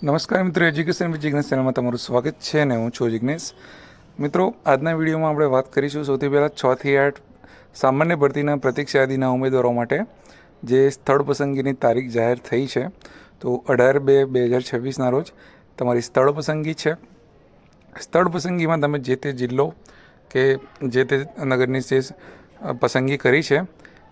નમસ્કાર મિત્રો education with Jignesh ચેનલમાં તમારું સ્વાગત છે ને હું છું જિગ્નેશ મિત્રો, આજના વિડીયોમાં આપણે વાત કરીશું સૌથી પહેલાં છ થી આઠ સામાન્ય ભરતીના પ્રતીક્ષા યાદીના ઉમેદવારો માટે જે સ્થળ પસંદગીની તારીખ જાહેર થઈ છે. તો અઢાર બે બે હજાર છવ્વીસના રોજ તમારી સ્થળ પસંદગી છે. સ્થળ પસંદગીમાં તમે જે તે જિલ્લો કે જે તે નગરની જે પસંદગી કરી છે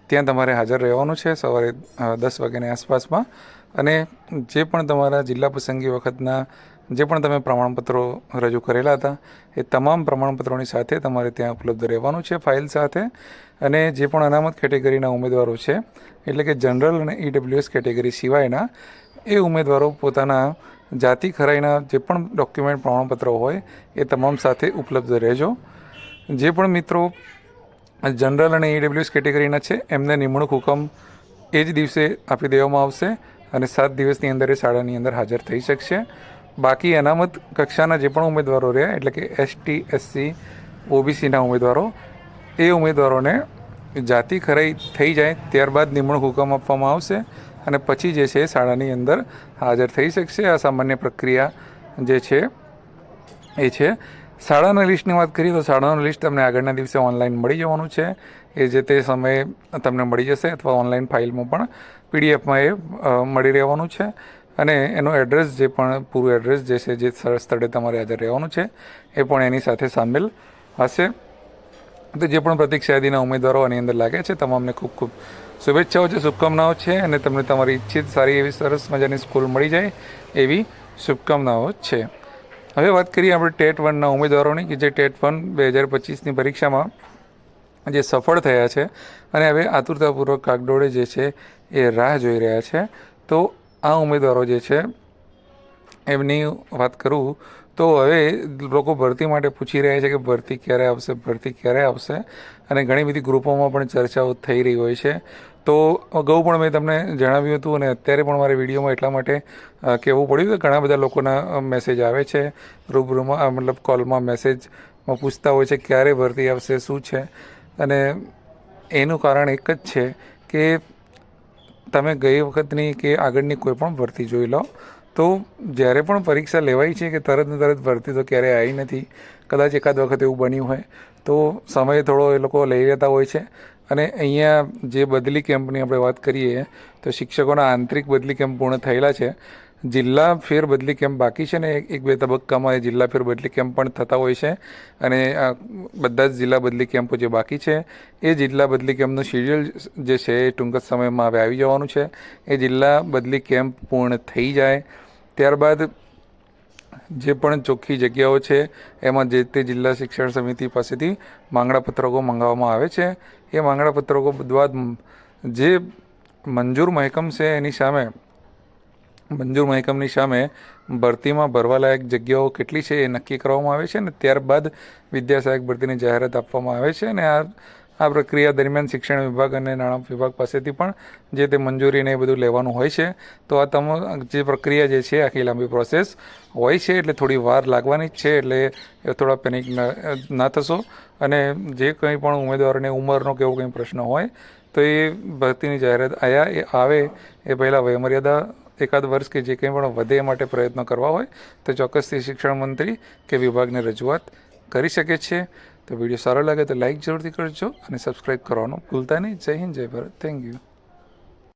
ત્યાં તમારે હાજર રહેવાનું છે સવારે દસ વાગ્યાની આસપાસમાં. અને જે પણ તમારા જિલ્લા પસંદગી વખતના જે પણ તમે પ્રમાણપત્રો રજૂ કરેલા હતા, એ તમામ પ્રમાણપત્રોની સાથે તમારે ત્યાં ઉપલબ્ધ રહેવાનું છે ફાઇલ સાથે. અને જે પણ અનામત કેટેગરીના ઉમેદવારો છે, એટલે કે જનરલ અને ઈડબ્લ્યુએસ કેટેગરી સિવાયના, એ ઉમેદવારો પોતાના જાતિ ખરાઈના જે પણ ડોક્યુમેન્ટ, પ્રમાણપત્રો હોય, એ તમામ સાથે ઉપલબ્ધ રહેજો. જે પણ મિત્રો જનરલ અને ઈડબ્લ્યુએસ કેટેગરીના છે. એમને નિમણૂક હુકમ એ જ દિવસે આપી દેવામાં આવશે અને સાત દિવસની અંદર એ શાળાની અંદર હાજર થઈ શકશે. બાકી અનામત કક્ષાના જે પણ ઉમેદવારો રહ્યા, એટલે કે એસટી એસસી ઓબીસીના ઉમેદવારો, એ ઉમેદવારોને જાતિ ખરાઈ થઈ જાય ત્યારબાદ નિમણૂક હુકમ આપવામાં આવશે અને પછી જે છે શાળાની અંદર હાજર થઈ શકશે. આ સામાન્ય પ્રક્રિયા જે છે એ છે. શાળાના લિસ્ટની વાત કરીએ તો શાળાનું લિસ્ટ તમને આગળના દિવસે ઓનલાઈન મળી જવાનું છે. એ જે તે સમયે તમને મળી જશે અથવા ઓનલાઈન ફાઇલમાં પણ પીડીએફમાં એ મળી રહેવાનું છે. અને એનું એડ્રેસ જે પણ, પૂરું એડ્રેસ જે છે, જે સ્થળ- તમારે હાજર રહેવાનું છે, એ પણ એની સાથે સામેલ હશે. તો જે પણ પ્રતિક યાદીના ઉમેદવારો આની અંદર લાગે છે, તમામને ખૂબ ખૂબ શુભેચ્છાઓ છે, શુભકામનાઓ છે અને તમને તમારી ઈચ્છિત સારી એવી સરસ મજાની સ્કૂલ મળી જાય એવી શુભકામનાઓ છે. હવે વાત કરીએ આપણે ટેટ વનના ઉમેદવારોની કે જે ટેટ વન બે હજાર પચીસની પરીક્ષામાં જે સફળ થયા છે અને હવે આતુરતાપૂર્વક કાગડોળે જે છે એ રાહ જોઈ રહ્યા છે. તો આ ઉમેદવારો જે છે એમની વાત કરું તો હવે લોકો ભરતી માટે પૂછી રહ્યા છે કે ભરતી ક્યારે આવશે, ભરતી ક્યારે આવશે? અને ઘણી બધી ગ્રુપોમાં પણ ચર્ચાઓ થઈ રહી હોય છે. તો અગાઉ પણ મેં તમને જણાવ્યું હતું અને અત્યારે પણ મારે વિડીયોમાં એટલા માટે કહેવું પડ્યું કે ઘણા બધા લોકોના મેસેજ આવે છે. રૂબરૂમાં મતલબ કોલમાં મેસેજમાં પૂછતા હોય છે ક્યારે ભરતી આવશે, શું છે? અને એનું કારણ એક જ છે કે તમે ગઈ વખતની કે આગળની કોઈ પણ ભરતી જોઈ લો. તો જ્યારે પણ પરીક્ષા લેવાય છે કે તરત ને તરત ભરતી તો ક્યારેય આવી નથી, કદાચ એકાદ વખત એવું બન્યું હોય, તો સમય થોડો એ લોકો લઈ લેતા હોય છે. અને અહીંયા જે બદલી કેમ્પની આપણે વાત કરીએ, તો શિક્ષકોના આંતરિક બદલી કેમ્પ પૂર્ણ થયેલા છે. જિલ્લા ફેર બદલી કેમ્પ બાકી છે ને એક બે તબક્કામાં એ જિલ્લા ફેર બદલી કેમ્પ પણ થતા હોય છે. અને બધા જ જિલ્લા બદલી કેમ્પો જે બાકી છે, એ જિલ્લા બદલી કેમ્પનું શેડ્યુલ જે છે એ ટૂંક જ સમયમાં હવે આવી જવાનું છે. એ જિલ્લા બદલી કેમ્પ પૂર્ણ થઈ જાય. ત્યારબાદ જે પણ ચોખ્ખી જગ્યાઓ છે, એમાં જે તે જિલ્લા શિક્ષણ સમિતિ પાસેથી માંગણા પત્રકો મંગાવવામાં આવે છે. એ માંગણા પત્રકો બાદ જે મંજૂર મહેકમ છે, એની સામે મંજૂર મહેકમની સામે ભરતીમાં ભરવાલાયક જગ્યાઓ કેટલી છે એ નક્કી કરવામાં આવે છે અને ત્યારબાદ વિદ્યાસહાયક ભરતીની જાહેરાત આપવામાં આવે છે અને આ આ પ્રક્રિયા દરમિયાન શિક્ષણ વિભાગ અને નાણાં વિભાગ પાસેથી પણ જે તે મંજૂરીને એ બધું લેવાનું હોય છે. તો આ તમામ જે પ્રક્રિયા જે છે, આખી લાંબી પ્રોસેસ હોય છે, એટલે થોડી વાર લાગવાની જ છે, એટલે થોડા પેનિક ના થશો. અને જે કંઈ પણ ઉમેદવારોને ઉંમરનો કેવો કંઈ પ્રશ્ન હોય, તો એ ભરતીની જાહેરાત આયા, એ આવે, એ પહેલાં વયમર્યાદા એકાદ વર્ષ કે જે કંઈ પણ વધે એ માટે પ્રયત્નો કરવા હોય, તો ચોક્કસથી શિક્ષણ મંત્રી કે વિભાગને રજૂઆત કરી શકે છે. તો વીડિયો સારો લાગે તો લાઈક જરૂરથી કરજો અને સબસ્ક્રાઈબ કરવાનું ભૂલતા નહીં. જય હિન્દ, જય ભારત. Thank you